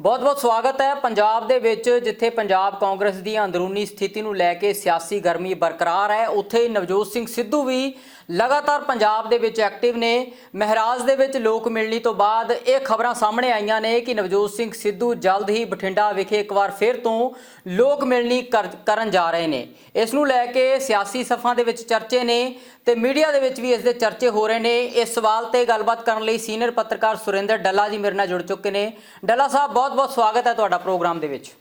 ਬਹੁਤ-ਬਹੁਤ ਸਵਾਗਤ ਹੈ ਪੰਜਾਬ ਦੇ ਵਿੱਚ, ਜਿੱਥੇ ਪੰਜਾਬ ਕਾਂਗਰਸ ਦੀ ਅੰਦਰੂਨੀ ਸਥਿਤੀ ਨੂੰ ਲੈ ਕੇ ਸਿਆਸੀ ਗਰਮੀ ਬਰਕਰਾਰ ਹੈ। ਉੱਥੇ ਨਵਜੋਤ ਸਿੰਘ ਸਿੱਧੂ ਵੀ ਲਗਾਤਾਰ ਪੰਜਾਬ ਦੇ ਵਿੱਚ ਐਕਟਿਵ ਨੇ। ਮਹਿਰਾਜ ਦੇ ਵਿੱਚ ਲੋਕ ਮਿਲਣੀ ਤੋਂ ਬਾਅਦ ਇਹ ਖਬਰਾਂ ਸਾਹਮਣੇ ਆਈਆਂ ਨੇ ਕਿ ਨਵਜੋਤ ਸਿੰਘ ਸਿੱਧੂ ਜਲਦ ਹੀ ਬਠਿੰਡਾ ਵਿਖੇ ਇੱਕ ਵਾਰ ਫਿਰ ਤੋਂ ਲੋਕ ਮਿਲਣੀ ਕਰ- ਕਰਨ ਜਾ ਰਹੇ ਨੇ। ਇਸ ਨੂੰ ਲੈ ਕੇ ਸਿਆਸੀ ਸਫਾਂ ਦੇ ਵਿੱਚ ਚਰਚੇ ਨੇ ਤੇ ਮੀਡੀਆ ਦੇ ਵਿੱਚ ਵੀ ਇਸ ਦੇ ਚਰਚੇ ਹੋ ਰਹੇ ਨੇ। ਇਸ ਸਵਾਲ ਤੇ ਗੱਲਬਾਤ ਕਰਨ ਲਈ ਸੀਨੀਅਰ ਪੱਤਰਕਾਰ ਸੁਰਿੰਦਰ ਡੱਲਾ ਜੀ ਮੇਰੇ ਨਾਲ ਜੁੜ ਚੁੱਕੇ ਨੇ। ਡੱਲਾ ਸਾਹਿਬ, ਬਹੁਤ-ਬਹੁਤ ਸਵਾਗਤ ਹੈ ਤੁਹਾਡਾ ਪ੍ਰੋਗਰਾਮ ਦੇ ਵਿੱਚ।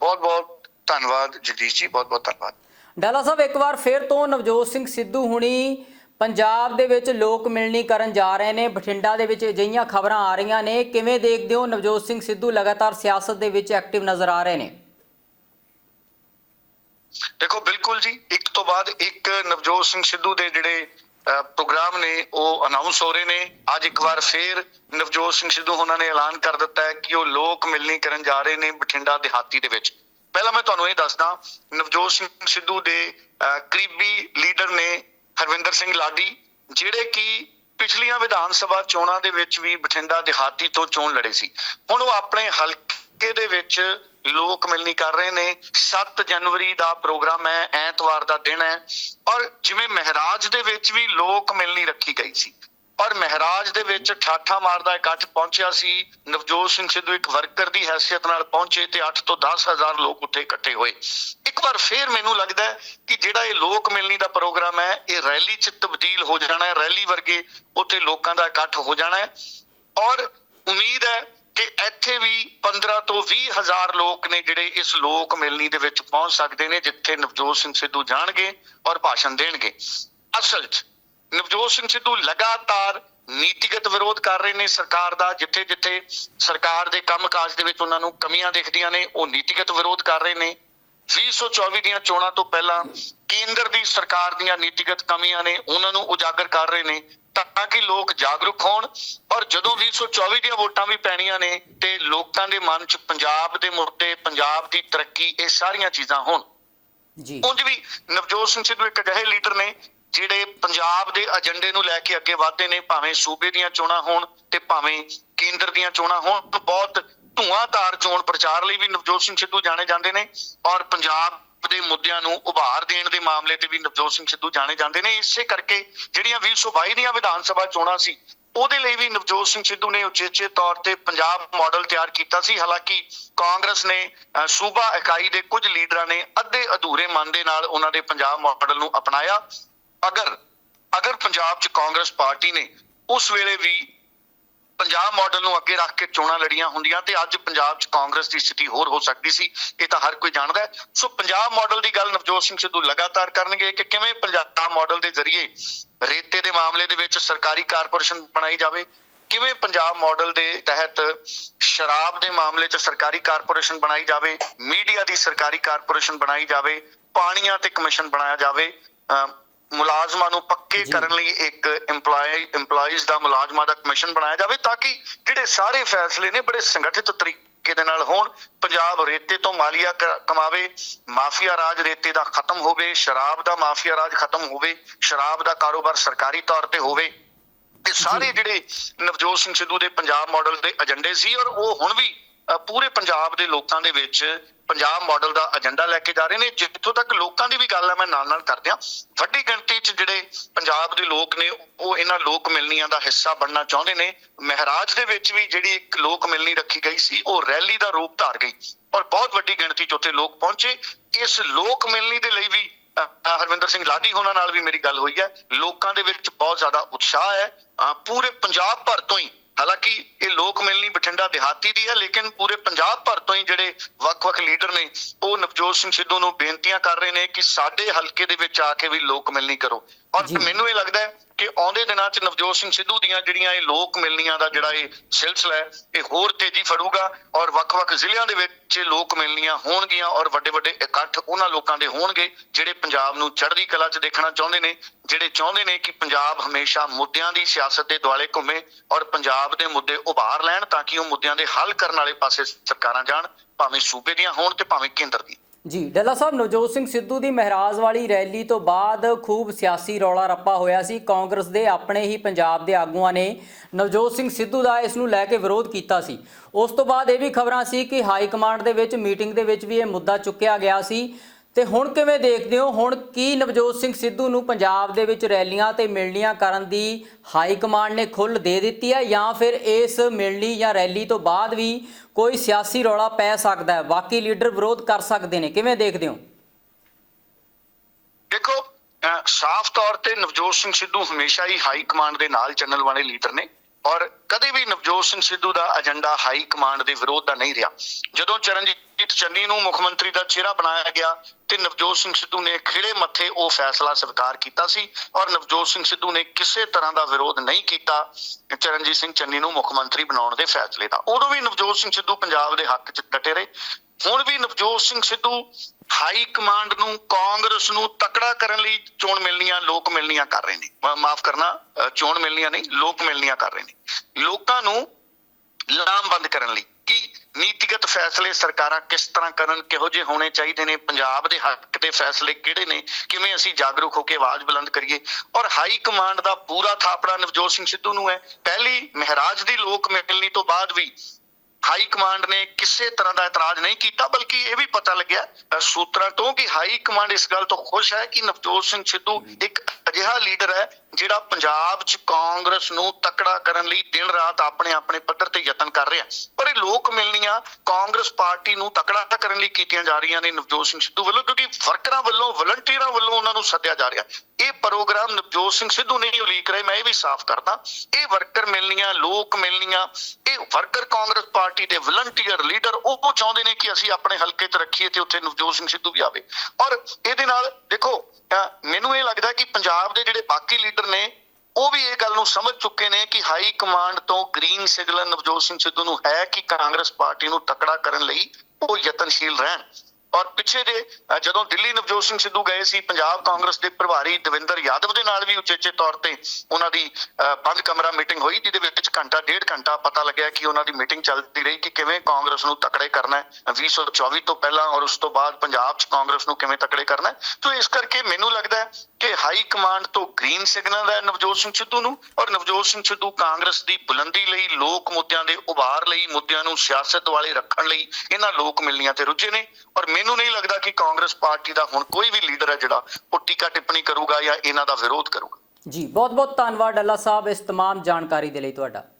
ਬਹੁਤ ਬਹੁਤ ਧੰਨਵਾਦ ਜਗਦੀਸ਼ ਜੀ ਬਹੁਤ ਬਹੁਤ ਧੰਨਵਾਦ। ਡਾਲਾ ਸਾਹਿਬ ਇੱਕ ਵਾਰ ਫਿਰ ਤੋਂ ਨਵਜੋਤ ਸਿੰਘ ਸਿੱਧੂ ਹੁਣੀ ਪੰਜਾਬ ਦੇ ਵਿੱਚ ਲੋਕ ਮਿਲਣੀ ਕਰਨ ਜਾ ਰਹੇ ਨੇ। ਬਠਿੰਡਾ ਦੇ ਵਿੱਚ ਅਜਿਹੀਆਂ ਖਬਰਾਂ ਆ ਰਹੀਆਂ ਨੇ। ਕਿਵੇਂ ਦੇਖਦੇ ਹੋ ਨਵਜੋਤ ਸਿੰਘ ਸਿੱਧੂ ਲਗਾਤਾਰ ਸਿਆਸਤ ਦੇ ਵਿੱਚ ਐਕਟਿਵ ਨਜ਼ਰ ਆ ਰਹੇ ਨੇ? ਦੇਖੋ ਬਿਲਕੁਲ ਜੀ। ਇੱਕ ਤੋਂ ਬਾਅਦ ਇੱਕ ਨਵਜੋਤ ਸਿੰਘ ਸਿੱਧੂ ਦੇ ਜਿਹੜੇ ਅਹ, ਪ੍ਰੋਗਰਾਮ ਨੇ ਉਹ ਅਨਾਉਂਸ ਹੋ ਰਹੇ ਨੇ। ਅੱਜ ਇੱਕ ਵਾਰ ਫੇਰ ਨਵਜੋਤ ਸਿੰਘ ਸਿੱਧੂ ਉਹਨਾਂ ਨੇ ਐਲਾਨ ਕਰ ਦਿੱਤਾ ਹੈ ਕਿ ਉਹ ਲੋਕ ਮਿਲਣੀ ਕਰਨ ਜਾ ਰਹੇ ਨੇ ਬਠਿੰਡਾ ਦਿਹਾਤੀ ਦੇ ਵਿੱਚ। ਪਹਿਲਾਂ ਮੈਂ ਤੁਹਾਨੂੰ ਇਹ ਦੱਸਦਾ ਨਵਜੋਤ ਸਿੰਘ ਸਿੱਧੂ ਦੇ ਅਹ, ਕਰੀਬੀ ਲੀਡਰ ਨੇ ਹਰਵਿੰਦਰ ਸਿੰਘ ਲਾਡੀ ਜਿਹੜੇ ਕਿ ਪਿਛਲੀਆਂ ਵਿਧਾਨ ਸਭਾ ਚੋਣਾਂ ਦੇ ਵਿੱਚ ਵੀ ਬਠਿੰਡਾ ਦਿਹਾਤੀ ਤੋਂ ਚੋਣ ਲੜੇ ਸੀ। ਹੁਣ ਉਹ ਆਪਣੇ ਹਲਕੇ ਦੇ ਵਿੱਚ ਲੋਕ ਮਿਲਣੀ ਕਰ ਰਹੇ ਨੇ। 7 ਜਨਵਰੀ ਦਾ ਪ੍ਰੋਗਰਾਮ ਹੈ ਐਤਵਾਰ ਦਾ ਦਿਨ ਹੈ। ਔਰ ਜਿਵੇਂ ਮਹਿਰਾਜ ਦੇ ਵਿੱਚ ਵੀ ਲੋਕ ਮਿਲਣੀ ਰੱਖੀ ਗਈ ਸੀ ਔਰ ਮਹਿਰਾਜ ਦੇ ਵਿੱਚ ਠਾਠਾ ਮਾਰਦਾ ਇਕੱਠ ਪਹੁੰਚਿਆ ਸੀ। ਨਵਜੋਤ ਸਿੰਘ ਸਿੱਧੂ ਇੱਕ ਵਰਕਰ ਦੀ ਹੈਸੀਅਤ ਨਾਲ ਪਹੁੰਚੇ ਤੇ 8 ਤੋਂ 10 ਹਜ਼ਾਰ ਲੋਕ ਉੱਥੇ ਇਕੱਠੇ ਹੋਏ। ਇੱਕ ਵਾਰ ਫੇਰ ਮੈਨੂੰ ਲੱਗਦਾ ਕਿ ਜਿਹੜਾ ਇਹ ਲੋਕ ਮਿਲਣੀ ਦਾ ਪ੍ਰੋਗਰਾਮ ਹੈ, ਇਹ ਰੈਲੀ 'ਚ ਤਬਦੀਲ ਹੋ ਜਾਣਾ ਹੈ। ਰੈਲੀ ਵਰਗੇ ਉੱਥੇ ਲੋਕਾਂ ਦਾ ਇਕੱਠ ਹੋ ਜਾਣਾ ਹੈ। ਔਰ ਉਮੀਦ ਹੈ ਕਿ ਇੱਥੇ ਵੀ 15 ਤੋਂ 20 ਹਜ਼ਾਰ ਲੋਕ ਨੇ ਜਿਹੜੇ ਇਸ ਲੋਕ ਮਿਲਣੀ ਦੇ ਵਿੱਚ ਪਹੁੰਚ ਸਕਦੇ ਨੇ, ਜਿੱਥੇ ਨਵਜੋਤ ਸਿੰਘ ਸਿੱਧੂ ਜਾਣਗੇ ਔਰ ਭਾਸ਼ਣ ਦੇਣਗੇ। ਅਸਲ 'ਚ ਨਵਜੋਤ ਸਿੰਘ ਸਿੱਧੂ ਲਗਾਤਾਰ ਨੀਤੀਗਤ ਵਿਰੋਧ ਕਰ ਰਹੇ ਨੇ ਸਰਕਾਰ ਦਾ ਜਿੱਥੇ ਜਿੱਥੇ ਸਰਕਾਰ ਦੇ ਕੰਮਕਾਜ ਦੇ ਵਿੱਚ ਉਹਨਾਂ ਨੂੰ ਕਮੀਆਂ ਦਿਖਦੀਆਂ ਨੇ ਉਹ ਨੀਤੀਗਤ ਵਿਰੋਧ ਕਰ ਰਹੇ ਨੇ। 2024 ਦੀਆਂ ਚੋਣਾਂ ਤੋਂ ਪਹਿਲਾਂ ਕੇਂਦਰ ਦੀ ਸਰਕਾਰ ਦੀਆਂ ਨੀਤੀਗਤ ਕਮੀਆਂ ਨੇ ਉਹਨਾਂ ਨੂੰ ਉਜਾਗਰ ਕਰ ਰਹੇ ਨੇ ਤਾਂ ਕਿ ਲੋਕ ਜਾਗਰੂਕ ਹੋਣ। ਔਰ ਜਦੋਂ 2024 ਦੀਆਂ ਵੋਟਾਂ ਵੀ ਪੈਣੀਆਂ ਨੇ ਤੇ ਲੋਕਾਂ ਦੇ ਮਨ 'ਚ ਪੰਜਾਬ ਦੇ ਮੁੱਦੇ ਪੰਜਾਬ ਦੀ ਤਰੱਕੀ ਇਹ ਸਾਰੀਆਂ ਚੀਜ਼ਾਂ ਹੋਣ। ਜੀ। ਉਂਝ ਵੀ ਨਵਜੋਤ ਸਿੰਘ ਸਿੱਧੂ ਇੱਕ ਅਜਿਹੇ ਲੀਡਰ ਨੇ ਜਿਹੜੇ ਪੰਜਾਬ ਦੇ ਏਜੰਡੇ ਨੂੰ ਲੈ ਕੇ ਅੱਗੇ ਵਧਦੇ ਨੇ ਭਾਵੇਂ ਸੂਬੇ ਦੀਆਂ ਚੋਣਾਂ ਹੋਣ ਤੇ ਭਾਵੇਂ ਕੇਂਦਰ ਦੀਆਂ ਚੋਣਾਂ ਹੋਣ ਬਹੁਤ ਧੂਆਂਧਾਰ ਚੋਣ ਪ੍ਰਚਾਰ ਲਈ ਵੀ ਨਵਜੋਤ ਸਿੰਘ ਸਿੱਧੂ ਜਾਣੇ ਜਾਂਦੇ ਨੇ ਔਰ ਪੰਜਾਬ ਦੇ ਮੁੱਦਿਆਂ ਨੂੰ ਉਭਾਰ ਦੇਣ ਦੇ ਮਾਮਲੇ ਤੇ ਵੀ ਨਵਜੋਤ ਸਿੰਘ ਸਿੱਧੂ ਜਾਣੇ ਜਾਂਦੇ ਨੇ। ਇਸੇ ਕਰਕੇ ਜਿਹੜੀਆਂ 2022 ਦੀਆਂ ਵਿਧਾਨ ਸਭਾ ਚੋਣਾਂ ਸੀ ਉਹਦੇ ਲਈ ਵੀ ਨਵਜੋਤ ਸਿੰਘ ਸਿੱਧੂ ਨੇ ਉਚੇਚੇ ਤੌਰ ਤੇ ਪੰਜਾਬ ਮਾਡਲ ਤਿਆਰ ਕੀਤਾ ਸੀ। ਹਾਲਾਂਕਿ ਕਾਂਗਰਸ ਨੇ ਅਹ, ਸੂਬਾ ਇਕਾਈ ਦੇ ਕੁਝ ਲੀਡਰਾਂ ਨੇ ਅੱਧੇ ਅਧੂਰੇ ਮਨ ਦੇ ਨਾਲ ਉਹਨਾਂ ਦੇ ਪੰਜਾਬ ਮਾਡਲ ਨੂੰ ਅਪਣਾਇਆ। ਅਗਰ ਅਗਰ ਪੰਜਾਬ 'ਚ ਕਾਂਗਰਸ ਪਾਰਟੀ ਨੇ ਉਸ ਵੇਲੇ ਵੀ ਪੰਜਾਬ ਮਾਡਲ ਨੂੰ ਅੱਗੇ ਰੱਖ ਕੇ ਚੋਣਾਂ ਲੜੀਆਂ ਹੁੰਦੀਆਂ ਤੇ ਅੱਜ ਪੰਜਾਬ 'ਚ ਕਾਂਗਰਸ ਦੀ ਸਥਿਤੀ ਹੋਰ ਹੋ ਸਕਦੀ ਸੀ, ਇਹ ਤਾਂ ਹਰ ਕੋਈ ਜਾਣਦਾ ਹੈ। ਸੋ ਪੰਜਾਬ ਮਾਡਲ ਦੀ ਗੱਲ ਨਵਜੋਤ ਸਿੰਘ ਸਿੱਧੂ ਲਗਾਤਾਰ ਕਰਨਗੇ ਕਿ ਕਿਵੇਂ ਪੰਜਾਬ ਮਾਡਲ ਦੇ ਜ਼ਰੀਏ ਰੇਤੇ ਦੇ ਮਾਮਲੇ ਦੇ ਵਿੱਚ ਸਰਕਾਰੀ ਕਾਰਪੋਰੇਸ਼ਨ ਬਣਾਈ ਜਾਵੇ? ਕਿਵੇਂ ਪੰਜਾਬ ਮਾਡਲ ਦੇ ਤਹਿਤ ਸ਼ਰਾਬ ਦੇ ਮਾਮਲੇ 'ਚ ਸਰਕਾਰੀ ਕਾਰਪੋਰੇਸ਼ਨ ਬਣਾਈ ਜਾਵੇ? ਮੀਡੀਆ ਦੀ ਸਰਕਾਰੀ ਕਾਰਪੋਰੇਸ਼ਨ ਬਣਾਈ ਜਾਵੇ? ਪਾਣੀਆਂ ਤੇ ਕਮਿਸ਼ਨ ਬਣਾਇਆ ਜਾਵੇ? ਅਮ ਮੁਲਾਜ਼ਮਾਂ ਨੂੰ ਪੱਕੇ। ਕਰਨ ਲਈ ਇੱਕ EMPLOYE EMPLOYEES ਦਾ ਮੁਲਾਜ਼ਮਾਂ ਦਾ ਕਮਿਸ਼ਨ ਬਣਾਇਆ ਜਾਵੇ ਤਾਂ ਕਿ ਜਿਹੜੇ ਸਾਰੇ ਫੈਸਲੇ ਨੇ ਬੜੇ ਸੰਗਠਿਤ ਤਰੀਕੇ ਦੇ ਨਾਲ ਹੋਣ। ਪੰਜਾਬ ਰੇਤੇ ਤੋਂ ਮਾਲੀਆ ਕਮਾਵੇ ਮਾਫੀਆ ਰਾਜ ਰੇਤੇ ਦਾ ਖਤਮ ਹੋਵੇ ਸ਼ਰਾਬ ਦਾ ਮਾਫੀਆ ਰਾਜ ਖਤਮ ਹੋਵੇ ਸ਼ਰਾਬ ਦਾ ਕਾਰੋਬਾਰ ਸਰਕਾਰੀ ਤੌਰ ਤੇ ਹੋਵੇ। ਇਹ ਸਾਰੇ ਜਿਹੜੇ ਨਵਜੋਤ ਸਿੰਘ ਸਿੱਧੂ ਦੇ ਪੰਜਾਬ ਮਾਡਲ ਦੇ ਏਜੰਡੇ ਸੀ ਔਰ ਉਹ ਹੁਣ ਵੀ ਪੂਰੇ ਪੰਜਾਬ ਦੇ ਲੋਕਾਂ ਦੇ ਵਿੱਚ ਪੰਜਾਬ ਮਾਡਲ ਦਾ ਏਜੰਡਾ ਲੈ ਕੇ ਜਾ ਰਹੇ ਨੇ। ਜਿੱਥੋਂ ਤੱਕ ਲੋਕਾਂ ਦੀ ਵੀ ਗੱਲ ਹੈ ਮੈਂ ਨਾਲ ਨਾਲ ਕਰਦਿਆਂ ਵੱਡੀ ਗਿਣਤੀ 'ਚ ਜਿਹੜੇ ਪੰਜਾਬ ਦੇ ਲੋਕ ਨੇ, ਉਹ ਇਹਨਾਂ ਲੋਕ ਮਿਲਣੀਆਂ ਦਾ ਹਿੱਸਾ ਬਣਨਾ ਚਾਹੁੰਦੇ ਨੇ। ਮਹਾਰਾਜ ਦੇ ਵਿੱਚ ਵੀ ਜਿਹੜੀ ਇੱਕ ਲੋਕ ਮਿਲਣੀ ਰੱਖੀ ਗਈ ਸੀ, ਉਹ ਰੈਲੀ ਦਾ ਰੂਪ ਧਾਰ ਗਈ। ਔਰ ਬਹੁਤ ਵੱਡੀ ਗਿਣਤੀ 'ਚ ਉੱਥੇ ਲੋਕ ਪਹੁੰਚੇ। ਇਸ ਲੋਕ ਮਿਲਣੀ ਦੇ ਲਈ ਵੀ ਹਰਵਿੰਦਰ ਸਿੰਘ ਲਾਡੀ ਹੋਣਾ ਨਾਲ ਵੀ ਮੇਰੀ ਗੱਲ ਹੋਈ ਹੈ। ਲੋਕਾਂ ਦੇ ਵਿੱਚ ਬਹੁਤ ਜ਼ਿਆਦਾ ਉਤਸ਼ਾਹ ਹੈ। ਪੂਰੇ ਪੰਜਾਬ ਭਰ ਤੋਂ ਹੀ ਹਾਲਾਂਕਿ ਇਹ ਲੋਕ ਮਿਲਣੀ ਬਠਿੰਡਾ ਦਿਹਾਤੀ ਦੀ ਹੈ ਲੇਕਿਨ ਪੂਰੇ ਪੰਜਾਬ ਭਰ ਤੋਂ ਹੀ ਜਿਹੜੇ ਵੱਖ-ਵੱਖ ਲੀਡਰ ਨੇ ਉਹ ਨਵਜੋਤ ਸਿੰਘ ਸਿੱਧੂ ਨੂੰ ਬੇਨਤੀਆਂ ਕਰ ਰਹੇ ਨੇ ਕਿ ਸਾਡੇ ਹਲਕੇ ਦੇ ਵਿੱਚ ਆ ਕੇ ਵੀ ਲੋਕ ਮਿਲਣੀ ਕਰੋ ਔਰ। ਮੈਨੂੰ ਇਹ ਲੱਗਦਾ ਹੈ ਕਿ ਆਉਂਦੇ ਦਿਨਾਂ 'ਚ ਨਵਜੋਤ ਸਿੰਘ ਸਿੱਧੂ ਦੀਆਂ ਜਿਹੜੀਆਂ ਇਹ ਲੋਕ ਮਿਲਣੀਆਂ ਦਾ ਜਿਹੜਾ ਇਹ ਸਿਲਸਿਲਾ ਹੈ, ਇਹ ਹੋਰ ਤੇਜ਼ੀ ਫੜੂਗਾ ਔਰ ਵੱਖ-ਵੱਖ ਜ਼ਿਲ੍ਹਿਆਂ ਦੇ ਵਿੱਚ ਇਹ ਲੋਕ ਮਿਲਣੀਆਂ ਹੋਣਗੀਆਂ ਔਰ ਵੱਡੇ-ਵੱਡੇ ਇਕੱਠ ਉਹਨਾਂ ਲੋਕਾਂ ਦੇ ਹੋਣਗੇ ਜਿਹੜੇ ਪੰਜਾਬ ਨੂੰ ਚੜ੍ਹਦੀ ਕਲਾ 'ਚ ਦੇਖਣਾ ਚਾਹੁੰਦੇ ਨੇ, ਜਿਹੜੇ ਚਾਹੁੰਦੇ ਨੇ ਕਿ ਪੰਜਾਬ ਹਮੇਸ਼ਾ ਮੁੱਦਿਆਂ ਦੀ ਸਿਆਸਤ ਦੇ ਦੁਆਲੇ ਘੁੰਮੇ ਔਰ ਪੰਜਾਬ ਦੇ ਮੁੱਦੇ ਉਭਾਰ ਲੈਣ ਤਾਂ ਕਿ ਉਹ ਮੁੱਦਿਆਂ ਦੇ ਹੱਲ ਕਰਨ ਵਾਲੇ ਪਾਸੇ ਸਰਕਾਰਾਂ ਜਾਣ, ਭਾਵੇਂ ਸੂਬੇ ਦੀਆਂ ਹੋਣ ਤੇ ਭਾਵੇਂ ਕੇਂਦਰ ਦੀ ਜੀ, ਡੱਲਾ ਸਾਹਿਬ, ਨਵਜੋਤ ਸਿੰਘ ਸਿੱਧੂ ਦੀ ਮਹਿਰਾਜ ਵਾਲੀ ਰੈਲੀ ਤੋਂ ਬਾਅਦ ਖੂਬ ਸਿਆਸੀ ਰੌਲਾ ਰੱਪਾ ਹੋਇਆ ਸੀ। ਕਾਂਗਰਸ ਦੇ ਆਪਣੇ ਹੀ ਪੰਜਾਬ ਦੇ ਆਗੂਆਂ ਨੇ ਨਵਜੋਤ ਸਿੰਘ ਸਿੱਧੂ ਦਾ ਇਸ ਨੂੰ ਲੈ ਕੇ ਵਿਰੋਧ ਕੀਤਾ ਸੀ। ਉਸ ਤੋਂ ਬਾਅਦ ਇਹ ਵੀ ਖਬਰਾਂ ਸੀ ਕਿ ਹਾਈ ਕਮਾਂਡ ਦੇ ਵਿੱਚ, ਮੀਟਿੰਗ ਦੇ ਵਿੱਚ ਵੀ ਇਹ ਮੁੱਦਾ ਚੁੱਕਿਆ ਗਿਆ ਸੀ। ਤੇ ਹੁਣ ਕਿਵੇਂ ਦੇਖਦੇ ਹੋ? ਹੁਣ ਕੀ ਨਵਜੋਤ ਸਿੰਘ ਸਿੱਧੂ ਨੂੰ ਪੰਜਾਬ ਦੇ ਵਿੱਚ ਰੈਲੀਆਂ ਤੇ ਮਿਲਣੀਆਂ ਕਰਨ ਦੀ ਹਾਈ ਕਮਾਂਡ ਨੇ ਖੁੱਲ ਦੇ ਦਿੱਤੀ ਹੈ ਜਾਂ ਫਿਰ ਇਸ ਮਿਲਣੀ ਜਾਂ ਰੈਲੀ ਤੋਂ ਬਾਅਦ ਵੀ ਕੋਈ ਸਿਆਸੀ ਰੌਲਾ ਪੈ ਸਕਦਾ ਹੈ? ਬਾਕੀ ਲੀਡਰ ਵਿਰੋਧ ਕਰ ਸਕਦੇ ਨੇ। ਕਿਵੇਂ ਦੇਖਦੇ ਹੋ? ਦੇਖੋ ਅਹ ਸਾਫ਼ ਤੌਰ ਤੇ ਨਵਜੋਤ ਸਿੰਘ ਸਿੱਧੂ ਹਮੇਸ਼ਾ ਹੀ ਹਾਈ ਕਮਾਂਡ ਦੇ ਨਾਲ ਚੱਲਣ ਵਾਲੇ ਲੀਡਰ ਨੇ ਔਰ ਕਦੇ ਵੀ ਨਵਜੋਤ ਸਿੰਘ ਸਿੱਧੂ ਦਾ ਏਜੰਡਾ ਹਾਈ ਕਮਾਂਡ ਦੇ ਵਿਰੋਧ ਦਾ ਨਹੀਂ ਰਿਹਾ। ਜਦੋਂ ਚਰਨਜੀਤ ਚੰਨੀ ਨੂੰ ਮੁੱਖ ਮੰਤਰੀ ਦਾ ਚਿਹਰਾ ਬਣਾਇਆ ਗਿਆ ਤੇ ਨਵਜੋਤ ਸਿੰਘ ਸਿੱਧੂ ਨੇ ਖਿਹੜੇ ਮੱਥੇ ਉਹ ਫੈਸਲਾ ਸਵੀਕਾਰ ਕੀਤਾ ਸੀ ਔਰ ਨਵਜੋਤ ਸਿੰਘ ਸਿੱਧੂ ਨੇ ਕਿਸੇ ਤਰ੍ਹਾਂ ਦਾ ਵਿਰੋਧ ਨਹੀਂ ਕੀਤਾ। ਚਰਨਜੀਤ ਸਿੰਘ ਚੰਨੀ ਨੂੰ ਮੁੱਖ ਮੰਤਰੀ ਬਣਾਉਣ ਦੇ ਫੈਸਲੇ ਦਾ। ਉਦੋਂ ਵੀ ਨਵਜੋਤ ਸਿੰਘ ਸਿੱਧੂ ਪੰਜਾਬ ਦੇ ਹੱਕ 'ਚ ਡਟੇ ਰਹੇ। ਹੁਣ ਵੀ ਨਵਜੋਤ ਸਿੰਘ ਸਿੱਧੂ ਹਾਈ ਕਮਾਂਡ ਨੂੰ ਕਾਂਗਰਸ ਨੂੰ ਤਕੜਾ ਕਰਨ ਲਈ ਚੋਣ ਮਿਲਣੀਆਂ, ਲੋਕ ਮਿਲਣੀਆਂ ਕਰ ਰਹੇ ਨੇ। ਮਾਫ ਕਰਨਾ ਚੋਣ ਮਿਲਣੀਆਂ ਨਹੀਂ, ਲੋਕ ਮਿਲਣੀਆਂ ਕਰ ਰਹੇ ਨੇ। ਲੋਕਾਂ ਨੂੰ ਲਾਮਬੰਦ ਕਰਨ ਲਈ ਨੀਤੀਗਤ ਫੈਸਲੇ ਸਰਕਾਰਾਂ ਕਿਸ ਤਰ੍ਹਾਂ ਕਰਨ, ਕਿਹੋ ਜਿਹੇ ਹੋਣੇ ਚਾਹੀਦੇ ਨੇ, ਪੰਜਾਬ ਦੇ ਹੱਕ ਦੇ ਫੈਸਲੇ ਕਿਹੜੇ ਨੇ, ਕਿਵੇਂ ਅਸੀਂ ਜਾਗਰੂਕ ਹੋ ਕੇ ਆਵਾਜ਼ ਬੁਲੰਦ ਕਰੀਏ? ਔਰ ਹਾਈ ਕਮਾਂਡ ਦਾ ਪੂਰਾ ਥਾਪੜਾ ਨਵਜੋਤ ਸਿੰਘ ਸਿੱਧੂ ਨੂੰ ਹੈ। ਪਹਿਲੀ ਮਹਿਰਾਜ ਦੀ ਲੋਕ ਮਿਲਣੀ ਤੋਂ ਬਾਅਦ ਵੀ ਹਾਈ ਕਮਾਂਡ ਨੇ ਕਿਸੇ ਤਰ੍ਹਾਂ ਦਾ ਇਤਰਾਜ਼ ਨਹੀਂ ਕੀਤਾ, ਬਲਕਿ ਇਹ ਵੀ ਪਤਾ ਲੱਗਿਆ ਸੂਤਰਾਂ ਤੋਂ ਕਿ ਹਾਈ ਕਮਾਂਡ ਇਸ ਗੱਲ ਤੋਂ ਖੁਸ਼ ਹੈ ਕਿ ਨਵਜੋਤ ਸਿੰਘ ਸਿੱਧੂ ਇੱਕ ਅਜਿਹਾ ਲੀਡਰ ਹੈ ਜਿਹੜਾ ਪੰਜਾਬ 'ਚ ਕਾਂਗਰਸ ਨੂੰ ਤਕੜਾ ਕਰਨ ਲਈ ਦਿਨ ਰਾਤ ਆਪਣੇ ਆਪਣੇ ਪੱਧਰ ਤੇ ਯਤਨ ਕਰ ਰਿਹਾ। ਪਰ ਇਹ ਲੋਕ ਮਿਲਣੀਆਂ ਕਾਂਗਰਸ ਪਾਰਟੀ ਨੂੰ ਤਕੜਾ ਕਰਨ ਲਈ ਕੀਤੀਆਂ ਜਾ ਰਹੀਆਂ ਨੇ ਨਵਜੋਤ ਸਿੰਘ ਸਿੱਧੂ ਵੱਲੋਂ ਕਿਉਂਕਿ ਵਰਕਰਾਂ ਵੱਲੋਂ ਵਲੰਟੀਅਰਾਂ ਵੱਲੋਂ ਉਹਨਾਂ ਨੂੰ ਸੱਦਿਆ ਜਾ ਰਿਹਾ। ਇਹ ਪ੍ਰੋਗਰਾਮ ਨਵਜੋਤ ਸਿੰਘ ਸਿੱਧੂ ਨਹੀਂ ਉਲੀਕ ਰਹੇ ਮੈਂ ਇਹ ਵੀ ਸਾਫ਼ ਕਰਦਾ। ਇਹ ਵਰਕਰ ਮਿਲਣੀਆਂ, ਲੋਕ ਮਿਲਣੀਆਂ, ਇਹ ਵਰਕਰ ਕਾਂਗਰਸ ਪਾਰਟੀ ਦੇ ਵਲੰਟੀਅਰ ਲੀਡਰ ਉਹ ਚਾਹੁੰਦੇ ਨੇ ਕਿ ਅਸੀਂ ਆਪਣੇ ਹਲਕੇ 'ਚ ਰੱਖੀਏ ਤੇ ਉੱਥੇ ਨਵਜੋਤ ਸਿੰਘ ਸਿੱਧੂ ਵੀ ਆਵੇ। ਔਰ ਇਹਦੇ ਨਾਲ ਦੇਖੋ ਮੈਨੂੰ ਇਹ ਲੱਗਦਾ ਕਿ ਪੰਜਾਬ ਦੇ ਜਿਹੜੇ ਬਾਕੀ ਲੀਡਰ ਨੇ, ਉਹ ਵੀ ਇਹ ਗੱਲ ਨੂੰ ਸਮਝ ਚੁੱਕੇ ਨੇ ਕਿ ਹਾਈ ਕਮਾਂਡ ਤੋਂ ਗ੍ਰੀਨ ਸਿਗਨਲ ਨਵਜੋਤ ਸਿੰਘ ਸਿੱਧੂ ਨੂੰ ਹੈ ਕਿ ਕਾਂਗਰਸ ਪਾਰਟੀ ਨੂੰ ਤਕੜਾ ਕਰਨ ਲਈ ਉਹ ਯਤਨਸ਼ੀਲ ਰਹਿਣ। ਔਰ ਪਿੱਛੇ ਜੇ ਜਦੋਂ ਦਿੱਲੀ ਨਵਜੋਤ ਸਿੰਘ ਸਿੱਧੂ ਗਏ ਸੀ, ਪੰਜਾਬ ਕਾਂਗਰਸ ਦੇ ਪ੍ਰਭਾਰੀ ਦਵਿੰਦਰ ਯਾਦਵ ਦੇ ਨਾਲ ਵੀ ਉਚੇਚੇ ਤੌਰ ਤੇ ਉਹਨਾਂ ਦੀ ਅਹ ਬੰਦ ਕਮਰਾ ਮੀਟਿੰਗ ਹੋਈ, ਜਿਹਦੇ ਵਿੱਚ ਘੰਟਾ, ਡੇਢ ਘੰਟਾ ਪਤਾ ਲੱਗਿਆ ਕਿ ਉਹਨਾਂ ਦੀ ਮੀਟਿੰਗ ਚੱਲਦੀ ਰਹੀ ਕਿ ਕਿਵੇਂ ਕਾਂਗਰਸ ਨੂੰ ਤਕੜੇ ਕਰਨਾ ਹੈ। 2024 ਤੋਂ ਪਹਿਲਾਂ ਔਰ ਉਸ ਤੋਂ ਬਾਅਦ ਪੰਜਾਬ 'ਚ ਕਾਂਗਰਸ ਨੂੰ ਕਿਵੇਂ ਤਕੜੇ ਕਰਨਾ ਹੈ। ਤੋ ਇਸ ਕਰਕੇ ਮੈਨੂੰ ਲੱਗਦਾ ਕਿ ਹਾਈ ਕਮਾਂਡ ਤੋਂ ਗ੍ਰੀਨ ਸਿਗਨਲ ਹੈ ਨਵਜੋਤ ਸਿੰਘ ਸਿੱਧੂ ਨੂੰ ਔਰ ਨਵਜੋਤ ਸਿੰਘ ਸਿੱਧੂ ਕਾਂਗਰਸ ਦੀ ਬੁਲੰਦੀ ਲਈ ਲੋਕ ਮੁੱਦਿਆਂ ਦੇ ਉਭਾਰ ਲਈ ਮੁੱਦਿਆਂ ਨੂੰ ਸਿਆਸਤ ਵਾਲੇ ਰੱਖਣ ਲਈ ਇਹਨਾਂ ਲੋਕ ਮਿਲਣੀਆਂ ਤੇ ਰੁੱਝੇ ਨੇ ਔਰ ਮੈਨੂੰ ਨਹੀਂ ਲੱਗਦਾ ਕਿ ਕਾਂਗਰਸ ਪਾਰਟੀ ਦਾ ਹੁਣ ਕੋਈ ਵੀ ਲੀਡਰ ਹੈ ਜਿਹੜਾ ਉਹ ਟੀਕਾ ਟਿੱਪਣੀ ਕਰੂਗਾ ਜਾਂ ਇਹਨਾਂ ਦਾ ਵਿਰੋਧ ਕਰੂਗਾ ਜੀ ਬਹੁਤ ਬਹੁਤ ਧੰਨਵਾਦ ਡੱਲਾ ਸਾਹਿਬ ਇਸ तमाम ਜਾਣਕਾਰੀ ਦੇ ਲਈ ਤੁਹਾਡਾ